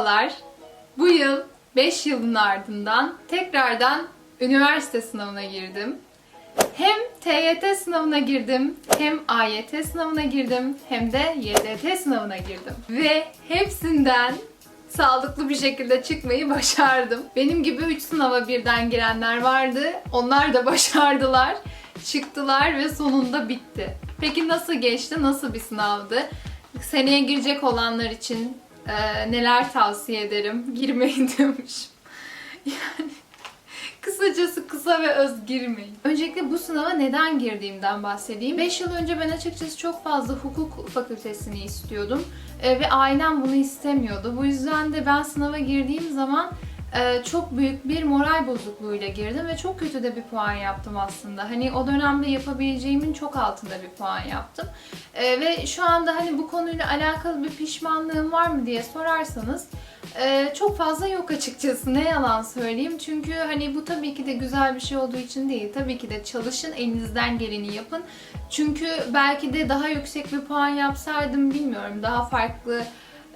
Merhabalar. Bu yıl 5 yılın ardından tekrardan üniversite sınavına girdim. Hem TYT sınavına girdim, hem AYT sınavına girdim, hem de YDT sınavına girdim. Ve hepsinden sağlıklı bir şekilde çıkmayı başardım. Benim gibi 3 sınava birden girenler vardı. Onlar da başardılar. Çıktılar ve sonunda bitti. Peki nasıl geçti? Nasıl bir sınavdı? Seneye girecek olanlar için e, neler tavsiye ederim? Girmeyin demişim. Yani Kısacası kısa ve öz girmeyin. Öncelikle bu sınava neden girdiğimden bahsedeyim. 5 yıl önce ben açıkçası çok fazla hukuk fakültesini istiyordum. Ee, ve ailem bunu istemiyordu. Bu yüzden de ben sınava girdiğim zaman e, çok büyük bir moral bozukluğuyla girdim ve çok kötü de bir puan yaptım aslında. Hani o dönemde yapabileceğimin çok altında bir puan yaptım. Ee, ve şu anda hani bu konuyla alakalı bir pişmanlığım var mı diye sorarsanız ee, çok fazla yok açıkçası ne yalan söyleyeyim. Çünkü hani bu tabii ki de güzel bir şey olduğu için değil. Tabii ki de çalışın, elinizden geleni yapın. Çünkü belki de daha yüksek bir puan yapsaydım bilmiyorum. Daha farklı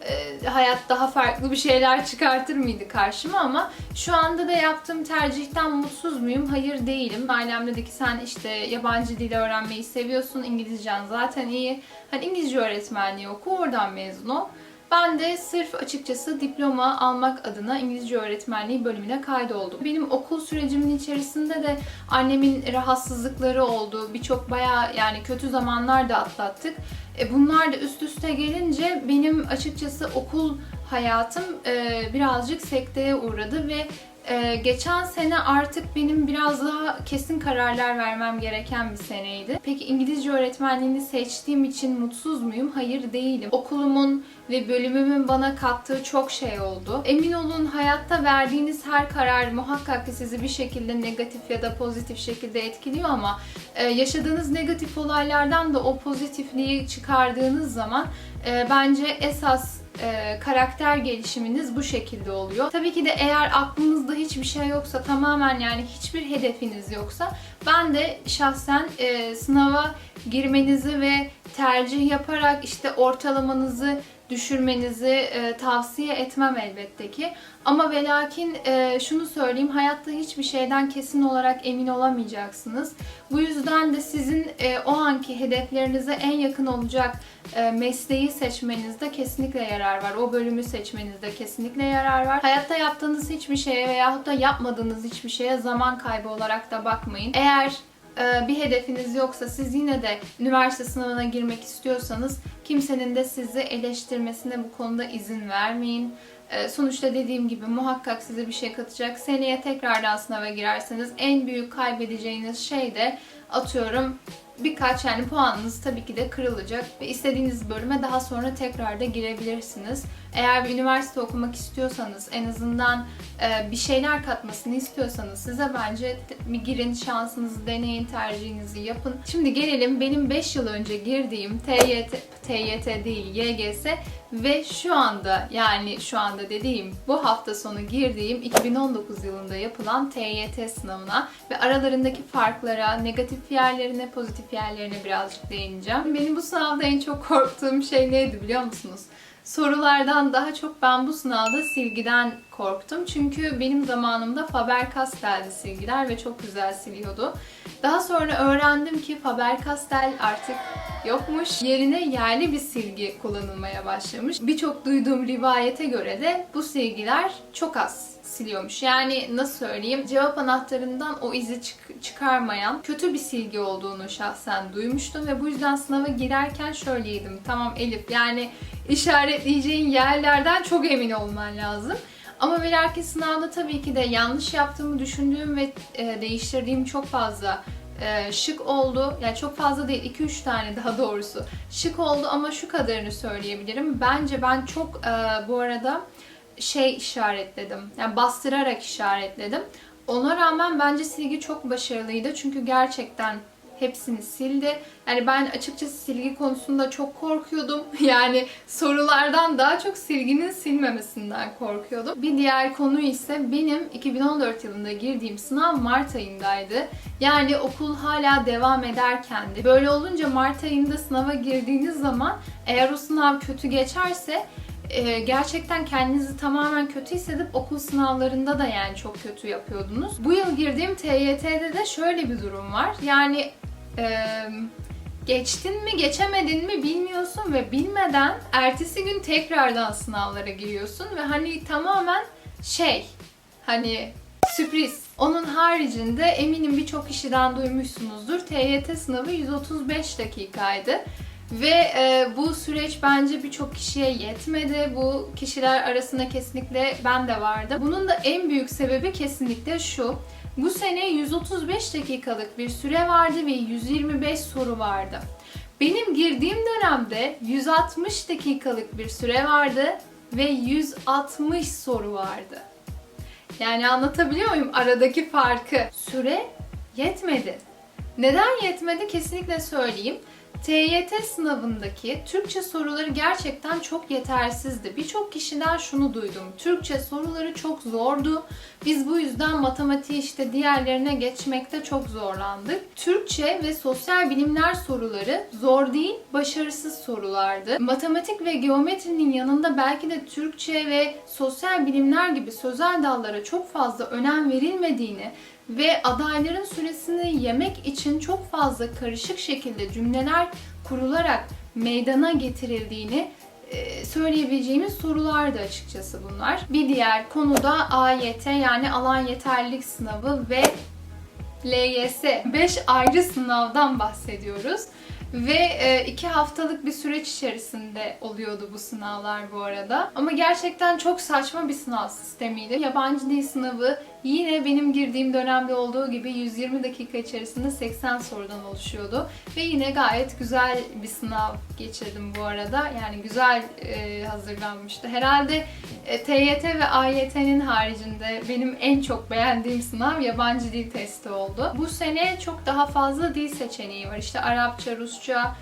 e, hayat daha farklı bir şeyler çıkartır mıydı karşıma ama şu anda da yaptığım tercihten mutsuz muyum? Hayır değilim. Ailem dedi ki sen işte yabancı dil öğrenmeyi seviyorsun, İngilizcen zaten iyi. Hani İngilizce öğretmenliği oku, oradan mezun ol. Ben de sırf açıkçası diploma almak adına İngilizce öğretmenliği bölümüne kaydoldum. Benim okul sürecimin içerisinde de annemin rahatsızlıkları oldu. Birçok bayağı yani kötü zamanlar da atlattık. E bunlar da üst üste gelince benim açıkçası okul hayatım e, birazcık sekteye uğradı ve ee, geçen sene artık benim biraz daha kesin kararlar vermem gereken bir seneydi. Peki İngilizce öğretmenliğini seçtiğim için mutsuz muyum? Hayır değilim. Okulumun ve bölümümün bana kattığı çok şey oldu. Emin olun hayatta verdiğiniz her karar muhakkak ki sizi bir şekilde negatif ya da pozitif şekilde etkiliyor ama e, yaşadığınız negatif olaylardan da o pozitifliği çıkardığınız zaman e, bence esas e, karakter gelişiminiz bu şekilde oluyor. Tabii ki de eğer aklınızda hiçbir şey yoksa tamamen yani hiçbir hedefiniz yoksa ben de şahsen e, sınava girmenizi ve tercih yaparak işte ortalamanızı düşürmenizi e, tavsiye etmem elbette ki. Ama ve lakin e, şunu söyleyeyim, hayatta hiçbir şeyden kesin olarak emin olamayacaksınız. Bu yüzden de sizin e, o anki hedeflerinize en yakın olacak e, mesleği seçmenizde kesinlikle yarar var. O bölümü seçmenizde kesinlikle yarar var. Hayatta yaptığınız hiçbir şeye veyahut da yapmadığınız hiçbir şeye zaman kaybı olarak da bakmayın. Eğer bir hedefiniz yoksa siz yine de üniversite sınavına girmek istiyorsanız kimsenin de sizi eleştirmesine bu konuda izin vermeyin. E, Sonuçta dediğim gibi muhakkak size bir şey katacak. Seneye tekrardan sınava girerseniz en büyük kaybedeceğiniz şey de atıyorum birkaç yani puanınız tabii ki de kırılacak ve istediğiniz bölüme daha sonra tekrar da girebilirsiniz. Eğer bir üniversite okumak istiyorsanız en azından e, bir şeyler katmasını istiyorsanız size bence bir girin şansınızı deneyin tercihinizi yapın. Şimdi gelelim benim 5 yıl önce girdiğim TYT, TYT değil YGS ve şu anda yani şu anda dediğim bu hafta sonu girdiğim 2019 yılında yapılan TYT sınavına ve aralarındaki farklara, negatif yerlerine, pozitif yerlerine birazcık değineceğim. Benim bu sınavda en çok korktuğum şey neydi biliyor musunuz? Sorulardan daha çok ben bu sınavda silgiden korktum. Çünkü benim zamanımda Faber-Castell'di silgiler ve çok güzel siliyordu. Daha sonra öğrendim ki Faber-Castell artık yokmuş. Yerine yerli bir silgi kullanılmaya başlamış. Birçok duyduğum rivayete göre de bu silgiler çok az siliyormuş. Yani nasıl söyleyeyim? Cevap anahtarından o izi çık- çıkarmayan kötü bir silgi olduğunu şahsen duymuştum ve bu yüzden sınava girerken şöyleydim. Tamam Elif yani işaretleyeceğin yerlerden çok emin olman lazım. Ama ve lakin sınavda tabii ki de yanlış yaptığımı düşündüğüm ve e, değiştirdiğim çok fazla e, şık oldu. Yani çok fazla değil, 2-3 tane daha doğrusu şık oldu ama şu kadarını söyleyebilirim. Bence ben çok e, bu arada şey işaretledim. Yani bastırarak işaretledim. Ona rağmen bence silgi çok başarılıydı. Çünkü gerçekten hepsini sildi. Yani ben açıkçası silgi konusunda çok korkuyordum. Yani sorulardan daha çok silginin silmemesinden korkuyordum. Bir diğer konu ise benim 2014 yılında girdiğim sınav Mart ayındaydı. Yani okul hala devam ederkendi. Böyle olunca Mart ayında sınava girdiğiniz zaman eğer o sınav kötü geçerse e, gerçekten kendinizi tamamen kötü hissedip okul sınavlarında da yani çok kötü yapıyordunuz. Bu yıl girdiğim TYT'de de şöyle bir durum var. Yani e, geçtin mi geçemedin mi bilmiyorsun ve bilmeden ertesi gün tekrardan sınavlara giriyorsun ve hani tamamen şey hani sürpriz. Onun haricinde eminim birçok kişiden duymuşsunuzdur. TYT sınavı 135 dakikaydı. Ve e, bu süreç bence birçok kişiye yetmedi. Bu kişiler arasında kesinlikle ben de vardı. Bunun da en büyük sebebi kesinlikle şu. Bu sene 135 dakikalık bir süre vardı ve 125 soru vardı. Benim girdiğim dönemde 160 dakikalık bir süre vardı ve 160 soru vardı. Yani anlatabiliyor muyum aradaki farkı? Süre yetmedi. Neden yetmedi kesinlikle söyleyeyim. TYT sınavındaki Türkçe soruları gerçekten çok yetersizdi. Birçok kişiden şunu duydum. Türkçe soruları çok zordu. Biz bu yüzden matematiği işte diğerlerine geçmekte çok zorlandık. Türkçe ve sosyal bilimler soruları zor değil, başarısız sorulardı. Matematik ve geometrinin yanında belki de Türkçe ve sosyal bilimler gibi sözel dallara çok fazla önem verilmediğini ve adayların süresini yemek için çok fazla karışık şekilde cümleler kurularak meydana getirildiğini e, söyleyebileceğimiz sorulardı açıkçası bunlar. Bir diğer konu da AYT yani alan yeterlilik sınavı ve LYS 5 ayrı sınavdan bahsediyoruz. Ve 2 haftalık bir süreç içerisinde oluyordu bu sınavlar bu arada. Ama gerçekten çok saçma bir sınav sistemiydi. Yabancı dil sınavı yine benim girdiğim dönemde olduğu gibi 120 dakika içerisinde 80 sorudan oluşuyordu. Ve yine gayet güzel bir sınav geçirdim bu arada. Yani güzel e, hazırlanmıştı. Herhalde e, TYT ve AYT'nin haricinde benim en çok beğendiğim sınav yabancı dil testi oldu. Bu sene çok daha fazla dil seçeneği var. İşte Arapça, Rusça,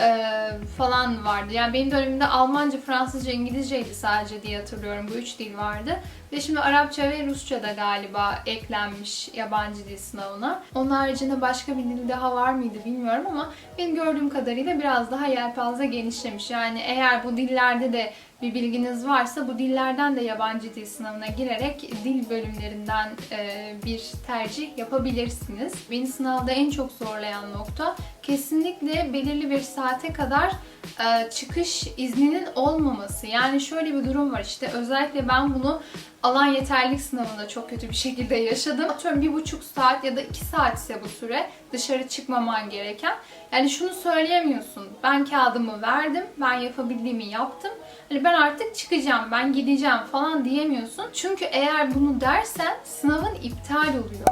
e, falan vardı. Yani benim dönemimde Almanca, Fransızca, İngilizceydi sadece diye hatırlıyorum. Bu üç dil vardı. Ve şimdi Arapça ve Rusça da galiba eklenmiş yabancı dil sınavına. Onun haricinde başka bir dil daha var mıydı bilmiyorum ama benim gördüğüm kadarıyla biraz daha yelpaze genişlemiş. Yani eğer bu dillerde de bir bilginiz varsa bu dillerden de yabancı dil sınavına girerek dil bölümlerinden e, bir tercih yapabilirsiniz. Beni sınavda en çok zorlayan nokta kesinlikle belirli bir saate kadar e, çıkış izninin olmaması. Yani şöyle bir durum var işte özellikle ben bunu alan yeterlilik sınavında çok kötü bir şekilde yaşadım. Atıyorum bir buçuk saat ya da iki saat ise bu süre dışarı çıkmaman gereken. Yani şunu söyleyemiyorsun. Ben kağıdımı verdim, ben yapabildiğimi yaptım. Hani ben artık çıkacağım, ben gideceğim falan diyemiyorsun. Çünkü eğer bunu dersen sınavın iptal oluyor.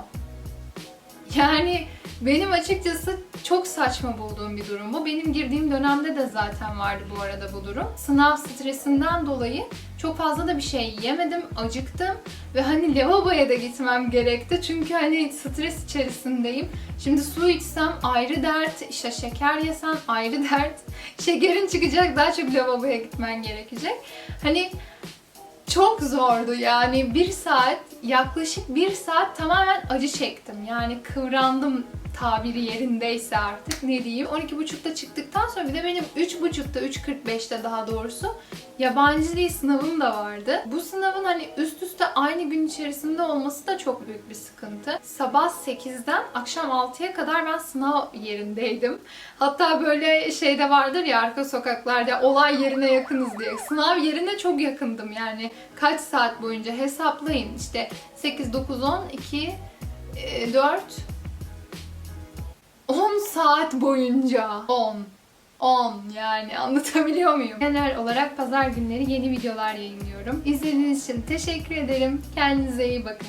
Yani benim açıkçası çok saçma bulduğum bir durum bu. Benim girdiğim dönemde de zaten vardı bu arada bu durum. Sınav stresinden dolayı çok fazla da bir şey yemedim, acıktım ve hani lavaboya da gitmem gerekti. Çünkü hani stres içerisindeyim. Şimdi su içsem ayrı dert, işte şeker yesem ayrı dert. Şekerin çıkacak daha çok lavaboya gitmen gerekecek. Hani çok zordu yani bir saat yaklaşık bir saat tamamen acı çektim yani kıvrandım tabiri yerindeyse artık ne diyeyim 12.30'da çıktıktan sonra bir de benim 3.30'da 3.45'te daha doğrusu yabancı dil sınavım da vardı. Bu sınavın hani üst üste aynı gün içerisinde olması da çok büyük bir sıkıntı. Sabah 8'den akşam 6'ya kadar ben sınav yerindeydim. Hatta böyle şeyde vardır ya arka sokaklarda olay yerine yakınız diye. Sınav yerine çok yakındım yani kaç saat boyunca hesaplayın işte 8, 9, 10, 2, 4, 10 saat boyunca. 10. 10 yani anlatabiliyor muyum? Genel olarak pazar günleri yeni videolar yayınlıyorum. İzlediğiniz için teşekkür ederim. Kendinize iyi bakın.